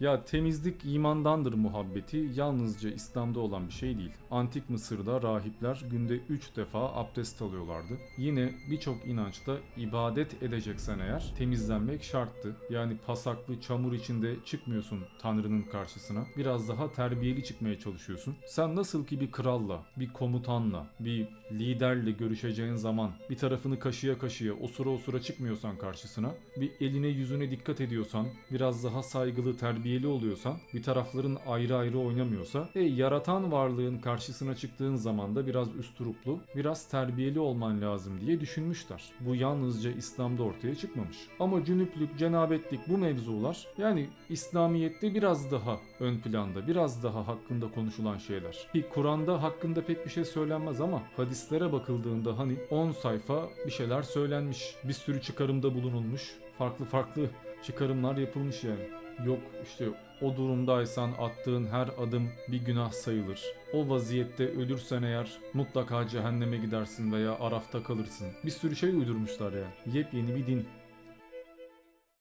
Ya temizlik imandandır muhabbeti yalnızca İslam'da olan bir şey değil. Antik Mısır'da rahipler günde 3 defa abdest alıyorlardı. Yine birçok inançta ibadet edeceksen eğer temizlenmek şarttı. Yani pasaklı çamur içinde çıkmıyorsun Tanrı'nın karşısına. Biraz daha terbiyeli çıkmaya çalışıyorsun. Sen nasıl ki bir kralla, bir komutanla, bir liderle görüşeceğin zaman bir tarafını kaşıya kaşıya osura osura çıkmıyorsan karşısına, bir eline yüzüne dikkat ediyorsan, biraz daha saygılı, terbiyeli oluyorsan, bir tarafların ayrı ayrı oynamıyorsa, e yaratan varlığın karşısına çıktığın zaman da biraz üsturuplu, biraz terbiyeli olman lazım diye düşünmüşler. Bu yalnızca İslam'da ortaya çıkmamış. Ama cünüplük, cenabetlik bu mevzular yani İslamiyet'te biraz daha ön planda, biraz daha hakkında konuşulan şeyler. Ki Kur'an'da hakkında pek bir şey söylenmez ama hadislere bakıldığında hani 10 sayfa bir şeyler söylenmiş. Bir sürü çıkarımda bulunulmuş. Farklı farklı çıkarımlar yapılmış yani. Yok işte o durumdaysan attığın her adım bir günah sayılır. O vaziyette ölürsen eğer mutlaka cehenneme gidersin veya arafta kalırsın. Bir sürü şey uydurmuşlar yani. Yepyeni bir din.